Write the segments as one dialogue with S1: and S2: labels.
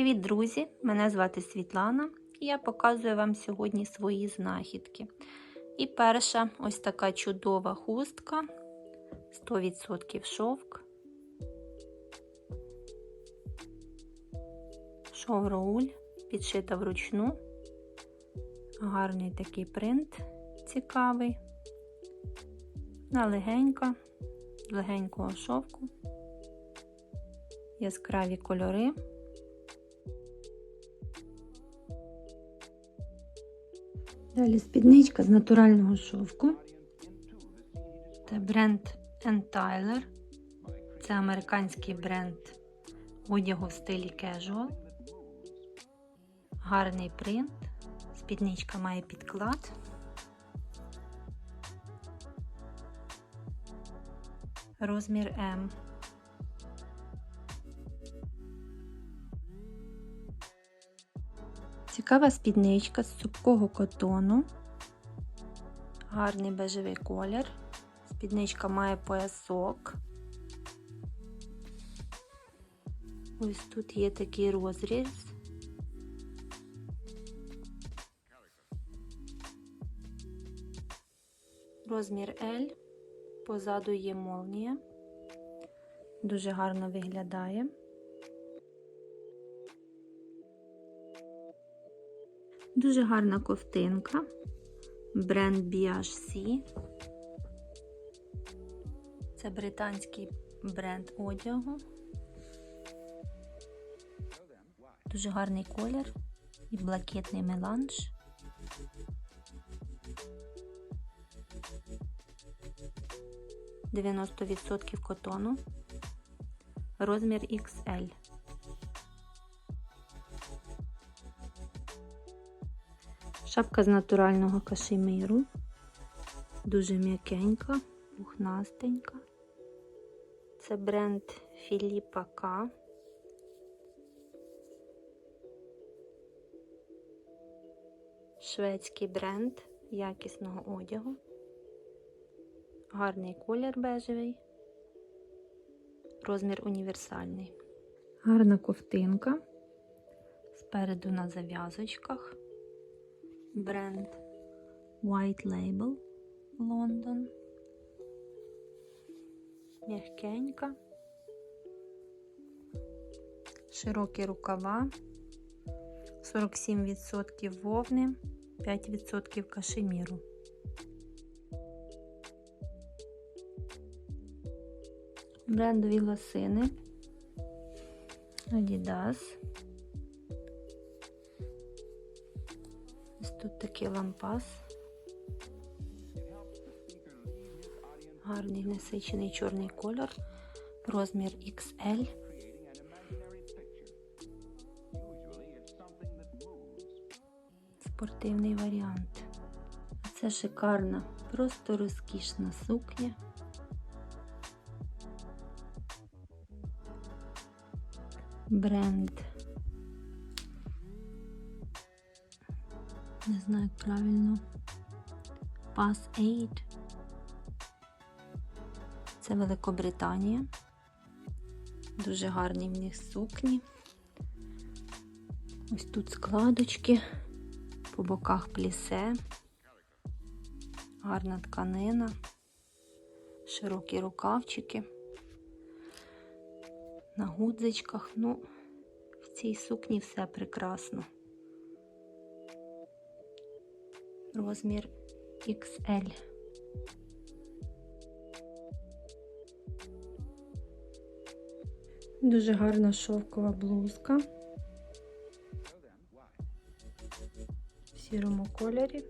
S1: Привіт, друзі! Мене звати Світлана і я показую вам сьогодні свої знахідки. І перша ось така чудова хустка 100% шовк. Шовроуль, підшита вручну. Гарний такий принт цікавий. На легенька, легенького шовку, яскраві кольори. Далі спідничка з натурального шовку. Це бренд Tyler. Це американський бренд одягу в стилі casual. Гарний принт. Спідничка має підклад. Розмір М. Цікава спідничка з цупкого котону. Гарний бежевий колір. Спідничка має поясок. Ось тут є такий розріз. Розмір L. Позаду є молнія. Дуже гарно виглядає. Дуже гарна ковтинка. Бренд BHC. Це британський бренд одягу. Дуже гарний колір і блакитний меланж. Дев'яносто відсотків котону. Розмір XL. Шапка з натурального кашеміру. Дуже м'якенька, пухнастенька. Це бренд Філіпа К. Шведський бренд якісного одягу. Гарний колір бежевий. Розмір універсальний. Гарна ковтинка. Спереду на зав'язочках бренд White Label Лондон. Мягкенька. Широкі рукава, 47% вовни, 5% кашеміру. Брендові лосини Adidas. Тут такий лампас. Гарний насичений чорний кольор, розмір XL. Спортивний варіант. Це шикарна, просто розкішна сукня. Бренд. Не знаю як правильно. Pass 8. Це Великобританія. Дуже гарні в них сукні. Ось тут складочки, по боках плісе, гарна тканина, широкі рукавчики. На гудзичках, ну, в цій сукні все прекрасно. Розмір XL. Дуже гарна шовкова блузка. В сірому кольорі.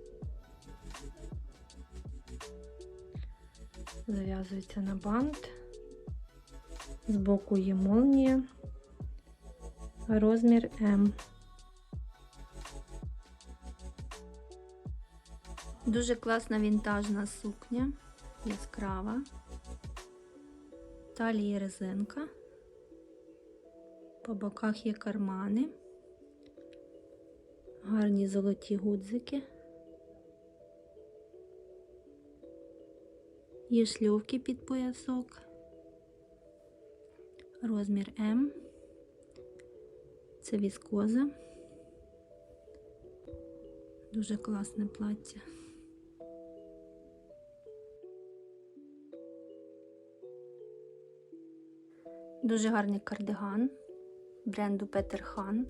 S1: Зав'язується на бант. Збоку є молнія. Розмір М. Дуже класна вінтажна сукня, яскрава. Талії резинка. По боках є кармани, гарні золоті гудзики. Є шльовки під поясок, розмір М. Це віскоза. Дуже класне плаття. Дуже гарний кардиган бренду Петер Хан.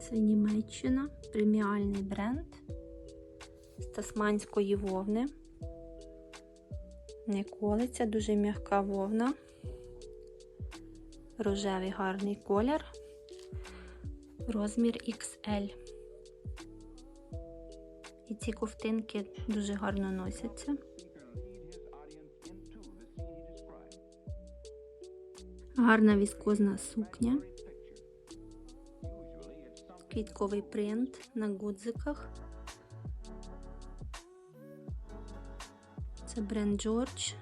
S1: Це Німеччина, преміальний бренд з тасманської вовни. Не колиться, дуже м'яка вовна. Рожевий гарний колір. Розмір XL. І ці ковтинки дуже гарно носяться. Гарна віскозна сукня. Квітковий принт на гудзиках. Це бренд Джордж.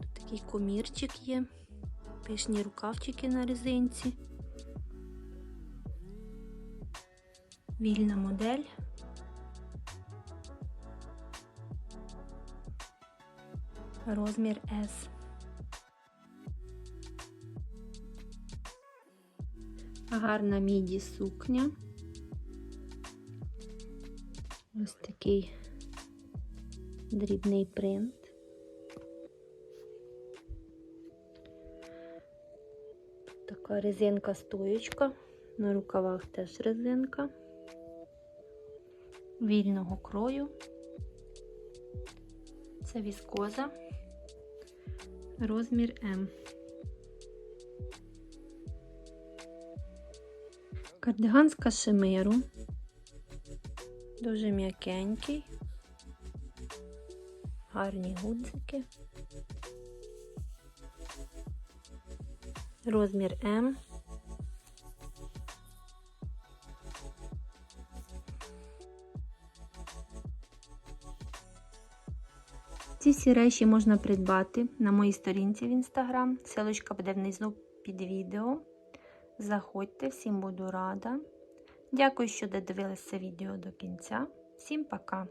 S1: Тут такий комірчик є. Пишні рукавчики на резинці. Вільна модель. Розмір S. Гарна міді сукня. Ось такий дрібний принт. Така резинка стоєчка, на рукавах теж резинка вільного крою. Це віскоза, розмір М. Кардиган з кашемиру. Дуже м'якенький. Гарні гудзики. Розмір М. Ці всі речі можна придбати на моїй сторінці в інстаграм. Силочка буде внизу під відео. Заходьте, всім буду рада. Дякую, що додивилися відео до кінця. Всім пока!